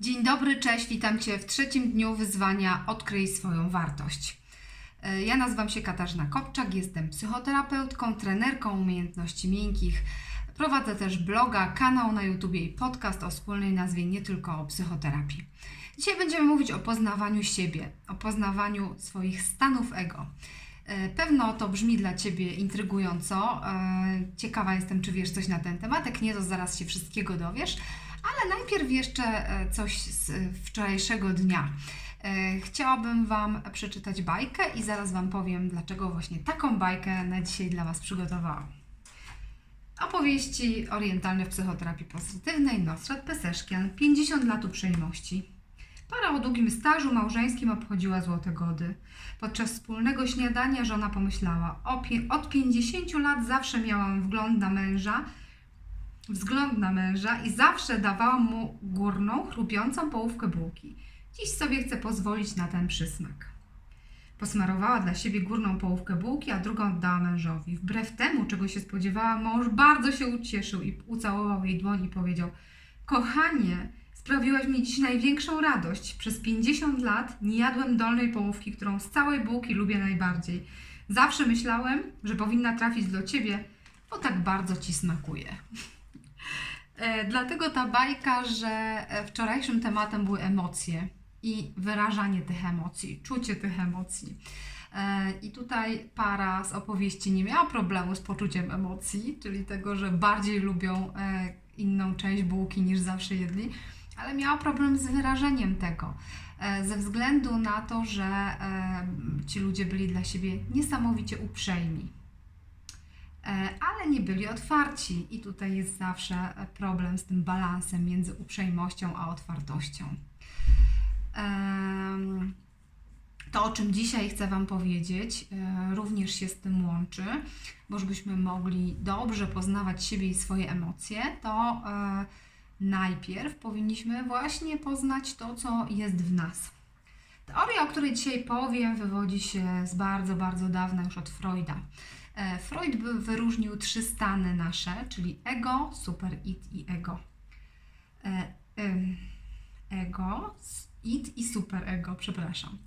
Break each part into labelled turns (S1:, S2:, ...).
S1: Dzień dobry, cześć, witam Cię w trzecim dniu wyzwania Odkryj swoją wartość. E, Ja nazywam się Katarzyna Kopczak, jestem psychoterapeutką, trenerką umiejętności miękkich. Prowadzę też bloga, kanał na YouTube i podcast o wspólnej nazwie Nie tylko o psychoterapii. Dzisiaj będziemy mówić o poznawaniu siebie, o poznawaniu swoich stanów ego. E, Pewno to brzmi dla Ciebie intrygująco. E, Ciekawa jestem, czy wiesz coś na ten temat. Jak nie, to zaraz się wszystkiego dowiesz. Ale najpierw jeszcze e, coś z e, wczorajszego dnia. E, Chciałabym Wam przeczytać bajkę i zaraz Wam powiem, dlaczego właśnie taką bajkę na dzisiaj dla Was przygotowałam. Opowieści orientalne w psychoterapii pozytywnej Nosrat Peseszkian 50 lat uprzejmości. Para o długim stażu małżeńskim obchodziła złote gody. Podczas wspólnego śniadania żona pomyślała: "O pie- Od 50 lat zawsze miałam wgląd na męża, wzgląd na męża i zawsze dawałam mu górną, chrupiącą połówkę bułki. Dziś sobie chcę pozwolić na ten przysmak. Posmarowała dla siebie górną połówkę bułki, a drugą oddała mężowi. Wbrew temu, czego się spodziewała, mąż bardzo się ucieszył i ucałował jej dłoń i powiedział: Kochanie, sprawiłaś mi dziś największą radość. Przez 50 lat nie jadłem dolnej połówki, którą z całej bułki lubię najbardziej. Zawsze myślałem, że powinna trafić do ciebie, bo tak bardzo ci smakuje. E, Dlatego ta bajka, że e, wczorajszym tematem były emocje i wyrażanie tych emocji, czucie tych emocji. E, I tutaj para z opowieści nie miała problemu z poczuciem emocji, czyli tego, że bardziej lubią inną część bułki niż zawsze jedli, ale miała problem z wyrażeniem tego. Ze względu na to, że ci ludzie byli dla siebie niesamowicie uprzejmi. Ale nie byli otwarci, i tutaj jest zawsze e, problem z tym balansem między uprzejmością a otwartością. To, o czym dzisiaj chcę Wam powiedzieć, e, również się z tym łączy, bo żebyśmy mogli dobrze poznawać siebie i swoje emocje, to e, najpierw powinniśmy właśnie poznać to, co jest w nas. Teoria, o której dzisiaj powiem, wywodzi się z bardzo, bardzo dawna, już od Freuda. E, Freud wyróżnił trzy stany nasze, czyli ego, super id i ego. E, ego, id i super ego, przepraszam.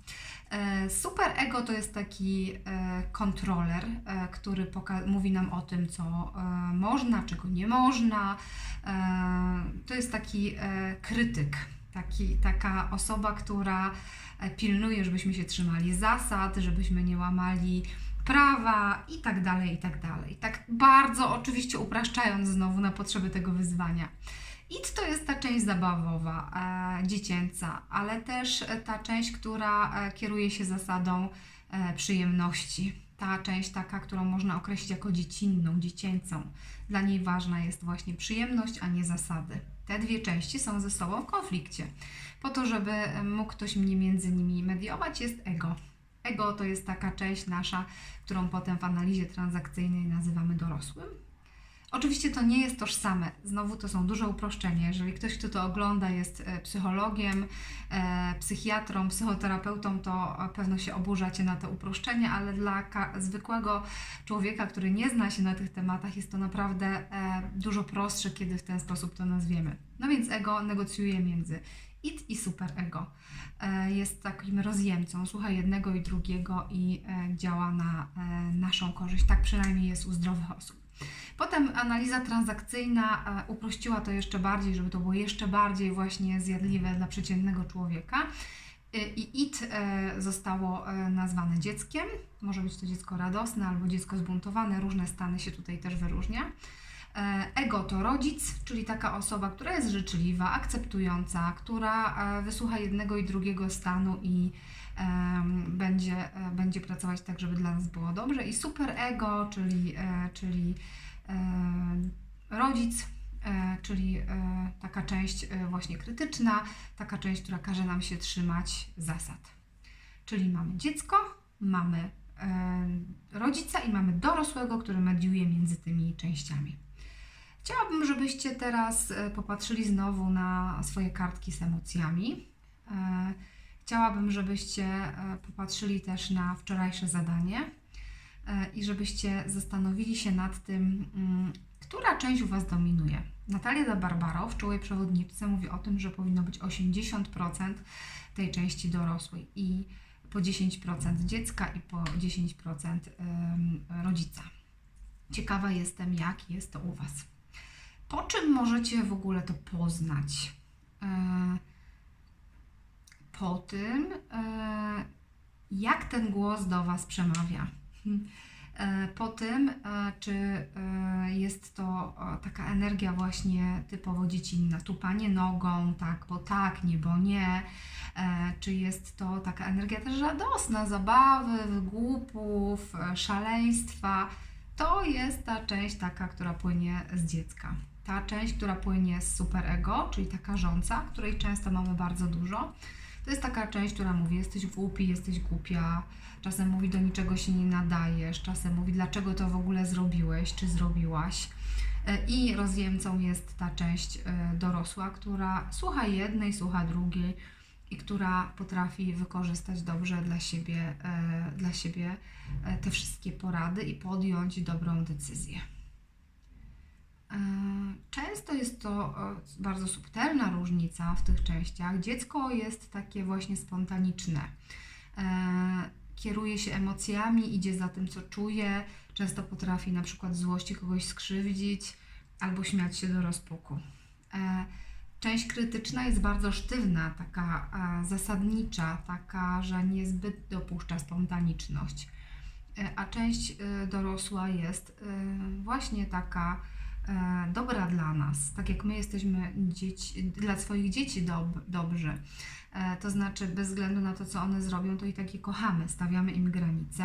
S1: E, Super ego to jest taki kontroler, który mówi nam o tym, co można, czego nie można. To jest taki krytyk, taki, taka osoba, która pilnuje, żebyśmy się trzymali zasad, żebyśmy nie łamali prawa i tak dalej, i tak dalej. Tak bardzo oczywiście upraszczając znowu na potrzeby tego wyzwania. IT to jest ta część zabawowa, e, dziecięca, ale też ta część, która e, kieruje się zasadą e, przyjemności. Ta część taka, którą można określić jako dziecinną, dziecięcą. Dla niej ważna jest właśnie przyjemność, a nie zasady. Te dwie części są ze sobą w konflikcie. Po to, żeby mógł ktoś mnie między nimi mediować, jest ego. Ego to jest taka część nasza, którą potem w analizie transakcyjnej nazywamy dorosłym. Oczywiście to nie jest tożsame. Znowu to są duże uproszczenia. Jeżeli ktoś, kto to ogląda, jest e, psychologiem, e, psychiatrą, psychoterapeutą, to e, pewno się oburzacie na te uproszczenia, ale dla zwykłego człowieka, który nie zna się na tych tematach, jest to naprawdę dużo prostsze, kiedy w ten sposób to nazwiemy. No więc ego negocjuje między id i superego. E, jest takim rozjemcą, słucha jednego i drugiego i e, działa na e, naszą korzyść. Tak przynajmniej jest u zdrowych osób. Potem analiza transakcyjna uprościła to jeszcze bardziej, żeby to było jeszcze bardziej właśnie zjadliwe dla przeciętnego człowieka. I IT zostało nazwane dzieckiem. Może być to dziecko radosne albo dziecko zbuntowane. Różne stany się tutaj też wyróżnia. E, Ego to rodzic, czyli taka osoba, która jest życzliwa, akceptująca, która e, wysłucha jednego i drugiego stanu i będzie, e, będzie pracować tak, żeby dla nas było dobrze. I super ego, czyli, czyli rodzic, czyli taka część właśnie krytyczna, taka część, która każe nam się trzymać zasad. Czyli mamy dziecko, mamy rodzica i mamy dorosłego, który mediuje między tymi częściami. Chciałabym, żebyście teraz e, popatrzyli znowu na swoje kartki z emocjami. E, Chciałabym, żebyście e, popatrzyli też na wczorajsze zadanie i żebyście zastanowili się nad tym, mm, która część u Was dominuje? Natalia da Barbaro w czołej przewodniczce mówi o tym, że powinno być 80% tej części dorosłej i po 10% dziecka i po 10% em, rodzica. Ciekawa jestem, jak jest to u Was. Po czym możecie w ogóle to poznać? E, Po tym, e, jak ten głos do Was przemawia. E, Po tym, czy jest to taka energia właśnie typowo dziecinna, tupanie nogą, tak, bo tak, nie, bo nie, czy jest to taka energia też radosna, zabawy, wygłupów, e, szaleństwa. To jest ta część taka, która płynie z dziecka. Ta część, która płynie z superego, czyli taka rządza, której często mamy bardzo dużo. To jest taka część, która mówi: jesteś głupi, jesteś głupia. Czasem mówi: do niczego się nie nadajesz. Czasem mówi: dlaczego to w ogóle zrobiłeś, czy zrobiłaś. E, I rozjemcą jest ta część e, dorosła, która słucha jednej, słucha drugiej i która potrafi wykorzystać dobrze dla siebie, e, dla siebie te wszystkie porady i podjąć dobrą decyzję. Jest to e, bardzo subtelna różnica w tych częściach. Dziecko jest takie właśnie spontaniczne. E, Kieruje się emocjami, idzie za tym, co czuje. Często potrafi na przykład złości kogoś skrzywdzić albo śmiać się do rozpuku. E, Część krytyczna jest bardzo sztywna, taka zasadnicza, taka, że niezbyt dopuszcza spontaniczność. A część dorosła jest właśnie taka dobra dla nas, tak jak my jesteśmy dzieci, dla swoich dzieci dob, dobrzy. E, to znaczy, bez względu na to, co one zrobią, to i tak je kochamy, stawiamy im granice,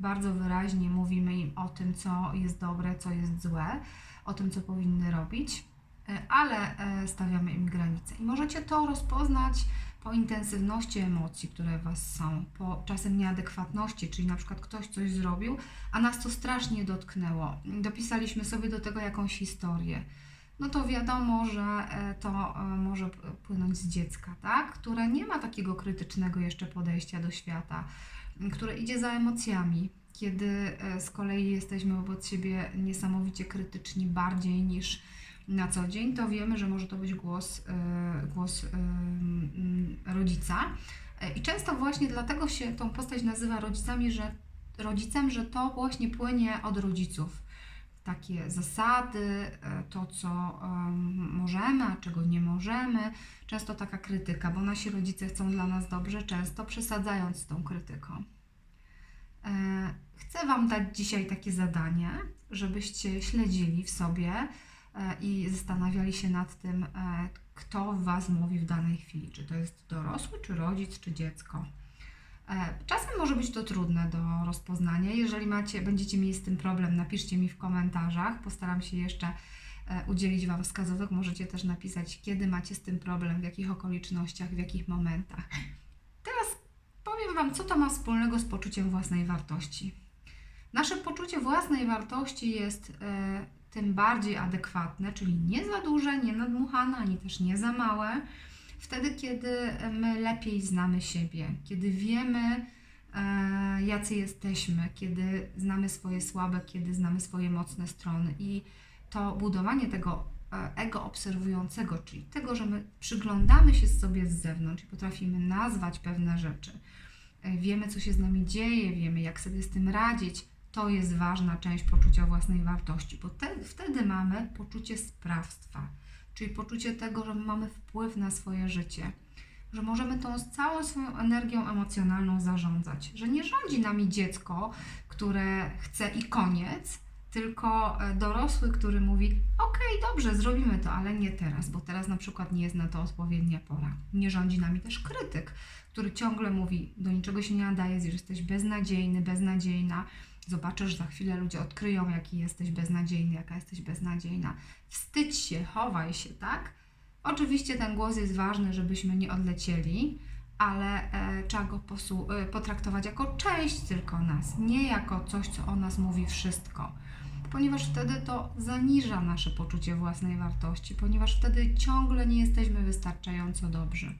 S1: bardzo wyraźnie mówimy im o tym, co jest dobre, co jest złe, o tym, co powinny robić e, ale e, stawiamy im granice. I możecie to rozpoznać po intensywności emocji, które Was są, po czasem nieadekwatności, czyli na przykład ktoś coś zrobił, a nas to strasznie dotknęło. Dopisaliśmy sobie do tego jakąś historię. No to wiadomo, że e, to e, może płynąć z dziecka, tak? Które nie ma takiego krytycznego jeszcze podejścia do świata, które idzie za emocjami, kiedy e, z kolei jesteśmy wobec siebie niesamowicie krytyczni bardziej niż na co dzień, to wiemy, że może to być głos, e, głos e, mm, rodzica. E, I często właśnie dlatego się tą postać nazywa rodzicami, że rodzicem, że to właśnie płynie od rodziców. Takie zasady, to co em, możemy, a czego nie możemy. Często taka krytyka, bo nasi rodzice chcą dla nas dobrze, często przesadzając z tą krytyką. Chcę Wam dać dzisiaj takie zadanie, żebyście śledzili w sobie i zastanawiali się nad tym, e, kto Was mówi w danej chwili. Czy to jest dorosły, czy rodzic, czy dziecko. E, Czasem może być to trudne do rozpoznania. Jeżeli macie, będziecie mieli z tym problem, napiszcie mi w komentarzach. Postaram się jeszcze e, udzielić Wam wskazówek. Możecie też napisać, kiedy macie z tym problem, w jakich okolicznościach, w jakich momentach. Teraz powiem Wam, co to ma wspólnego z poczuciem własnej wartości. Nasze poczucie własnej wartości jest e, tym bardziej adekwatne, czyli nie za duże, nie nadmuchane, ani też nie za małe, wtedy, kiedy my lepiej znamy siebie, kiedy wiemy, e, jacy jesteśmy, kiedy znamy swoje słabe, kiedy znamy swoje mocne strony. I to budowanie tego e, ego obserwującego, czyli tego, że my przyglądamy się sobie z zewnątrz i potrafimy nazwać pewne rzeczy, e, wiemy, co się z nami dzieje, wiemy, jak sobie z tym radzić, to jest ważna część poczucia własnej wartości, bo te, wtedy mamy poczucie sprawstwa, czyli poczucie tego, że mamy wpływ na swoje życie, że możemy tą całą swoją energią emocjonalną zarządzać, że nie rządzi nami dziecko, które chce i koniec, tylko e, dorosły, który mówi: Okej, dobrze, zrobimy to, ale nie teraz, bo teraz na przykład nie jest na to odpowiednia pora. Nie rządzi nami też krytyk, który ciągle mówi: Do niczego się nie nadaje, że jesteś beznadziejny, beznadziejna. Zobaczysz, za chwilę ludzie odkryją, jaki jesteś beznadziejny, jaka jesteś beznadziejna. Wstydź się, chowaj się, tak? Oczywiście ten głos jest ważny, żebyśmy nie odlecieli, ale e, trzeba go posu- e, potraktować jako część tylko nas, nie jako coś, co o nas mówi wszystko. Ponieważ wtedy to zaniża nasze poczucie własnej wartości, ponieważ wtedy ciągle nie jesteśmy wystarczająco dobrzy.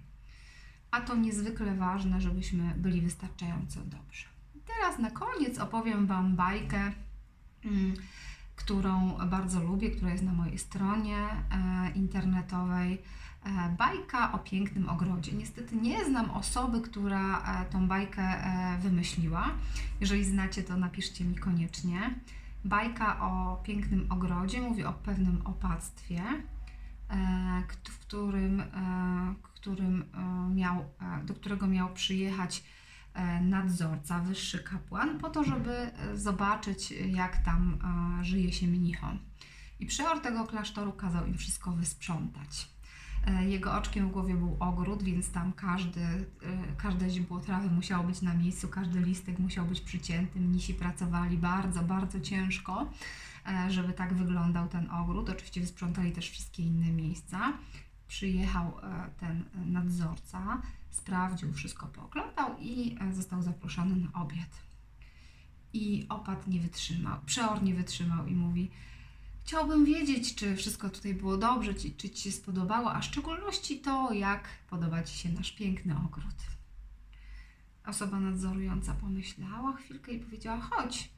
S1: A to niezwykle ważne, żebyśmy byli wystarczająco dobrzy. Teraz na koniec opowiem Wam bajkę. Mm, którą bardzo lubię, która jest na mojej stronie e, internetowej. E, bajka o pięknym ogrodzie. Niestety nie znam osoby, która e, tą bajkę wymyśliła. Jeżeli znacie, to napiszcie mi koniecznie. Bajka o pięknym ogrodzie mówi o pewnym opactwie, w którym, e, którym miał, do którego miał przyjechać nadzorca, wyższy kapłan, po to, żeby e, zobaczyć, jak tam e, żyje się mnichom. I przeor tego klasztoru kazał im wszystko wysprzątać. E, Jego oczkiem w głowie był ogród, więc tam każdy, e, każde źdźbło trawy musiało być na miejscu, każdy listek musiał być przycięty. Mnisi pracowali bardzo, bardzo ciężko, e, żeby tak wyglądał ten ogród. Oczywiście wysprzątali też wszystkie inne miejsca. Przyjechał e, ten nadzorca, sprawdził, wszystko pooglądał i e, został zaproszony na obiad. I opat nie wytrzymał, przeor nie wytrzymał i mówi: Chciałbym wiedzieć, czy wszystko tutaj było dobrze, ci- czy Ci się spodobało, a w szczególności to, jak podoba Ci się nasz piękny ogród. Osoba nadzorująca pomyślała chwilkę i powiedziała: Chodź,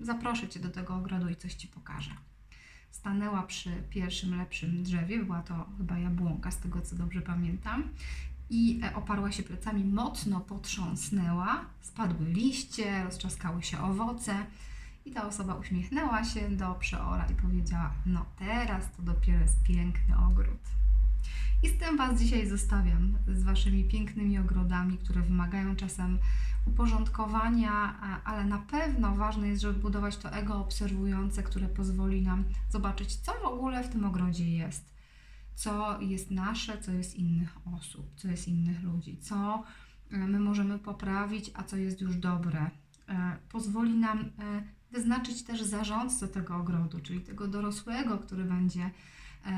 S1: zaproszę Cię do tego ogrodu i coś Ci pokażę. Stanęła przy pierwszym, lepszym drzewie, była to chyba jabłonka, z tego co dobrze pamiętam, i e, oparła się plecami, mocno potrząsnęła, spadły liście, roztrzaskały się owoce. I ta osoba uśmiechnęła się do przeora i powiedziała: No, teraz to dopiero jest piękny ogród. I z tym Was dzisiaj zostawiam, z Waszymi pięknymi ogrodami, które wymagają czasem uporządkowania, ale na pewno ważne jest, żeby budować to ego obserwujące, które pozwoli nam zobaczyć, co w ogóle w tym ogrodzie jest. Co jest nasze, co jest innych osób, co jest innych ludzi, co e, my możemy poprawić, a co jest już dobre. E, Pozwoli nam e, wyznaczyć też zarządcę tego ogrodu, czyli tego dorosłego, który będzie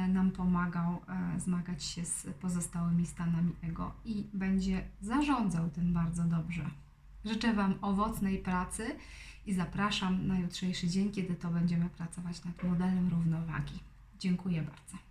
S1: nam pomagał zmagać się z pozostałymi stanami ego i będzie zarządzał tym bardzo dobrze. Życzę Wam owocnej pracy i zapraszam na jutrzejszy dzień, kiedy to będziemy pracować nad modelem równowagi. Dziękuję bardzo.